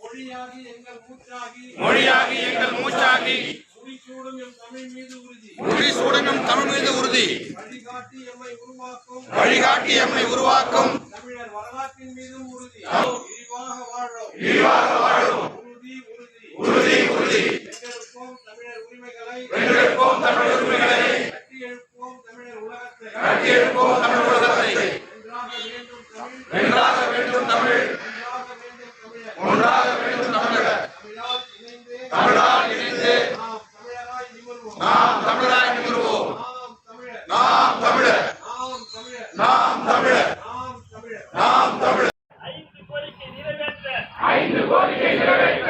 மொழியாகி எங்கள் மூச்சாகி. மூச்சாகி முடிசூடும் எம் தமிழ் மீது உறுதி. வழிகாட்டி எம்மை உருவாக்கும். தமிழர் வரலாற்றின் மீதும் உறுதி விரிவாக வாழும் விரிவாக வாழும் உறுதி உறுதி உறுதி உறுதி வென்றெடுப்போம் தமிழர் உரிமைகளை கட்டி எழுப்போம் தமிழர் உலகத்தை கட்டியெழுப்போம் தமிழ் உலகத்தை வென்றாக வேண்டும் தமிழ் வென்றாக வேண்டும் தமிழ். ஒன்றாக வேண்டும் தமிழர் தமிழால் இணைந்து நாம் தமிழராய் நிமிர்வோம் நாம் தமிழர். நாம் தமிழர். நாம் தமிழர். ஐந்து கோரிக்கை நிறைவேற்ற.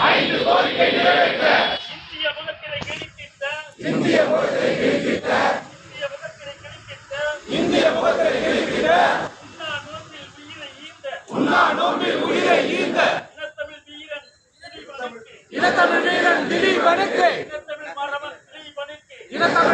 ஐந்து கோரிக்கை நிறைவேற்ற. இந்திய முகத்தை கிழித்திட்ட இந்திய முகத்தை இனத்தமிழ் வீரன் வீரன் திலீபனுக்கு இனத்தமிழ்